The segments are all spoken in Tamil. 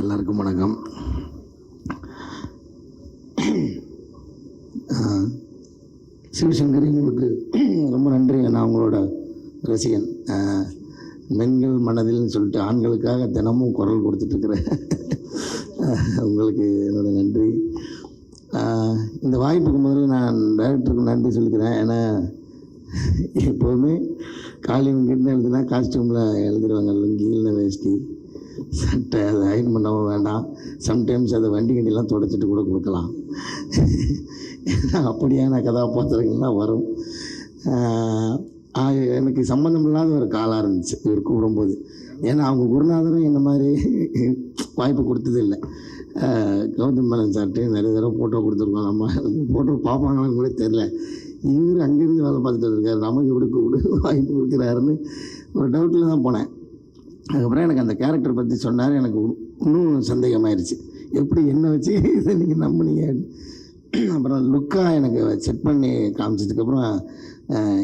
எல்லாருக்கும் வணக்கம். சிவசங்கரி உங்களுக்கு ரொம்ப நன்றி. நான் உங்களோட ரசிகன். ஆஹ், பெண்கள் மனதில்னு சொல்லிட்டு ஆண்களுக்காக தினமும் குரல் கொடுத்துட்ருக்குறேன் உங்களுக்கு என்னோட நன்றி. இந்த வாய்ப்புக்கு முதல்ல நான் டைரக்டருக்கு நன்றி சொல்லிக்கிறேன். ஏன்னா எப்போதுமே காலையில் கிட்ட எழுதுனா காஸ்டியூமில் எழுதிடுவாங்க லுங்கி இல்லை வேஷ்டி. சட்டை அதை அயன் பண்ணவும் வேண்டாம். சம்டைம்ஸ் அதை வண்டி கண்டிலாம் தொடச்சிட்டு கூட கொடுக்கலாம். அப்படியான கதாபாத்திரங்கள்லாம் வரும். எனக்கு சம்மந்தம் இல்லாத ஒரு காலாக இருந்துச்சு. இவர் கூடும்போது ஏன்னா அவங்க குருநாதரும் இந்த மாதிரி வாய்ப்பு கொடுத்தது இல்லை கௌதம் மேனன் சார்ட்டு நிறைய தடவை ஃபோட்டோ கொடுத்துருக்கோம். நம்ம ஃபோட்டோ பார்ப்பாங்களான்னு கூட தெரில இவர் அங்கேருந்து வேலை பார்த்துட்டு இருக்காரு நமக்கு எப்படி கூப்பிட்டு வாய்ப்பு கொடுக்குறாருன்னு ஒரு டவுட்டில் தான் போனேன். அதுக்கப்புறம் எனக்கு அந்த கேரக்டர் பற்றி சொன்னார் எனக்கு இன்னும் சந்தேகமாயிருச்சு. எப்படி என்ன வச்சு இதை நீங்கள் நம்பினீங்க? அப்புறம் லுக்காக எனக்கு செட் பண்ணி காமிச்சதுக்கப்புறம்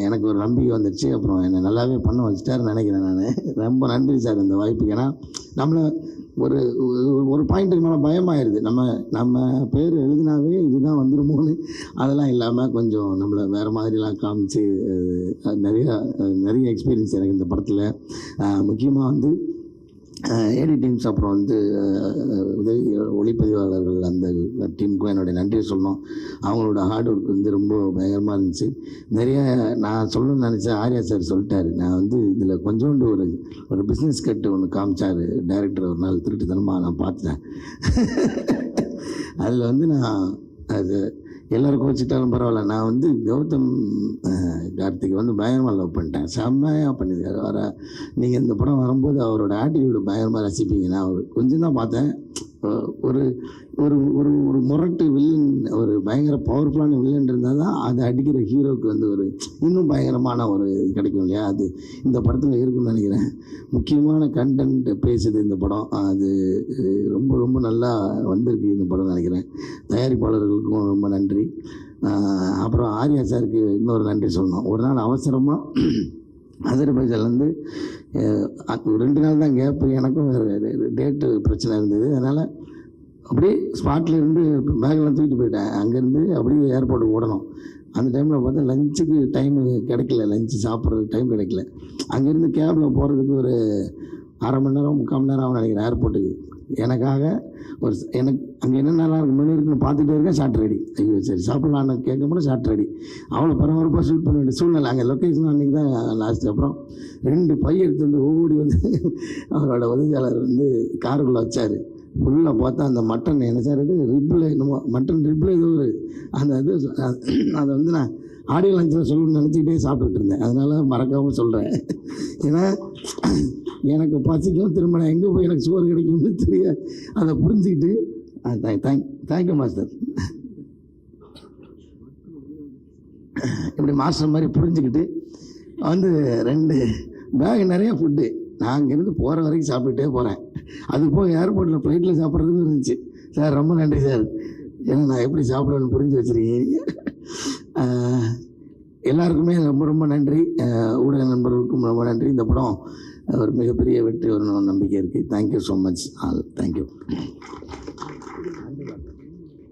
எனக்கு ஒரு நம்பிக்கை வந்துடுச்சு அப்புறம் என்னை நல்லாவே பண்ண வச்சுட்டாருன்னு நினைக்கிறேன் நான். ரொம்ப நன்றி சார் இந்த வாய்ப்புக்கு. ஏன்னா நம்மளை ஒரு ஒரு- பாயிண்ட்டுக்கு மேலே பயமாயிருது. நம்ம நம்ம பேர் எழுதினாவே இதுதான் வந்துருமோன்னு. அதெல்லாம் இல்லாமல் கொஞ்சம் நம்மளை வேறு மாதிரிலாம் காமிச்சு நிறையா நிறைய நிறைய எக்ஸ்பீரியன்ஸ் எனக்கு இந்த படத்தில். முக்கியமாக வந்து எடிட்டிங்ஸ் அப்புறம் வந்து டீமுக்கும் என்னுடைய நன்றியை சொல்லணும். அவங்களோட ஹார்ட் ஒர்க் வந்து ரொம்ப பயங்கரமாக இருந்துச்சு. நிறைய நான் சொல்லணும்னு நினச்சேன் ஆர்யா சார் சொல்லிட்டாரு. நான் வந்து இதில் கொஞ்சோண்டு ஒரு ஒரு பிஸ்னஸ் கட்டு ஒன்று காமிச்சார். டைரக்டர் ஒரு நாள் திருட்டுத்தனமாக நான் பார்த்தேன். அதில் வந்து நான் அது எல்லோருக்கும் கோச்சிட்டாலும் பரவாயில்ல. நான் வந்து கௌதம் கார்த்திகை கார்த்திக் வந்து பயங்கரமாக லவ் பண்ணிட்டேன். செம்மையாக பண்ணியிருக்காரு. வர நீங்கள் இந்த படம் வரும்போது அவரோட ஆட்டிடியூடு பயங்கரமாக ரசிப்பீங்க. நான் அவர் கொஞ்சம் தான் பார்த்தேன். ஒரு ஒரு ஒரு ஒரு முரட்டு வில்லன் ஒரு பயங்கர பவர்ஃபுல்லான வில்லன் இருந்தால் தான் அதை அடிக்கிற ஹீரோவுக்கு வந்து ஒரு இன்னும் பயங்கரமான ஒரு இது கிடைக்கும் இல்லையா? அது இந்த படத்தில் இருக்குன்னு நினைக்கிறேன். முக்கியமான கண்டென்ட் பேசுது இந்த படம். அது ரொம்ப ரொம்ப நல்லா வந்திருக்கு இந்த படம் நினைக்கிறேன். தயாரிப்பாளர்களுக்கும் ரொம்ப நன்றி. அப்புறம் ஆர்யா சாருக்கு இன்னொரு நன்றி சொல்லணும். ஒரு நாள் அவசரமாக அசர்பைஜான்லேருந்து ரெண்டு நாள் தான் கேப்பு எனக்கும் டேட்டு பிரச்சனை இருந்தது. அதனால் அப்படியே ஸ்பாட்லேருந்து பேக்கெல்லாம் தூக்கிட்டு போயிட்டேன். அங்கேருந்து அப்படியே ஏர்போர்ட்டுக்கு ஓடணும். அந்த டைமில் பார்த்தா லஞ்சுக்கு டைம் கிடைக்கல. லஞ்சு சாப்பிட்றதுக்கு டைம் கிடைக்கல. அங்கேருந்து கேபில் போகிறதுக்கு ஒரு அரை மணி நேரம் முக்கால் மணி நேரம் ஆகும் நினைக்கிறேன் ஏர்போர்ட்டுக்கு எனக்காக ஒரு எனக்கு அங்கே என்ன நல்லா இருக்கு மெனு இருக்குன்னு பார்த்துட்டே இருக்கேன் ஷார்ட் ரெடி ஐயோ சரி சாப்பிட்லான்னு கேட்க முடியும் ஷார்ட் ரெடி அவ்வளோ பரபரப்பாக ஷூட் பண்ண வேண்டிய சூழ்நிலை. அங்கே லொக்கேஷன் அன்றைக்கி தான் லாஸ்ட்டு அப்புறம் ரெண்டு பை எடுத்து வந்து ஓடி வந்து அவரோட உதவியாளர் வந்து காருக்குள்ளே வச்சார். ஃபுல்லாக பார்த்தா அந்த மட்டன் என்ன சார் இது? ரிப்பில் என்னமோ மட்டன் ரிப்பில் இது ஒரு அந்த இது அதை வந்து நான் ஆடியோ லஞ்சில் சொல்லணும்னு நினச்சிக்கிட்டே சாப்பிட்டுட்டு இருந்தேன். அதனால் மறக்காமல் சொல்கிறேன் ஏன்னா எனக்கு பசிக்கும் திரும்ப நான் எங்கே போய் எனக்கு சோறு கிடைக்கும்னு தெரிய அதை புரிஞ்சுக்கிட்டு தேங்க் தேங்க்யூ மாஸ்டர் இப்படி மாஸ்டர் மாதிரி புரிஞ்சுக்கிட்டு வந்து ரெண்டு பேக் நிறைய ஃபுட்டு நான் அங்கேருந்து போகிற வரைக்கும் சாப்பிட்டுட்டே போகிறேன் அது போய் ஏர்போர்ட்டில் ஃப்ளைட்டில் சாப்பிட்றதுக்கும் இருந்துச்சு. சார் ரொம்ப நன்றி சார். ஏன்னா நான் எப்படி சாப்பிடுவேன்னு புரிஞ்சு வச்சுருக்கீங்க. எல்லாருக்குமே ரொம்ப ரொம்ப நன்றி. ஊடக நண்பர்களுக்கும் ரொம்ப நன்றி. இந்த படம் ஒரு மிகப்பெரிய வெற்றி வரணும் நம்பிக்கை இருக்குது thank you so much all thank you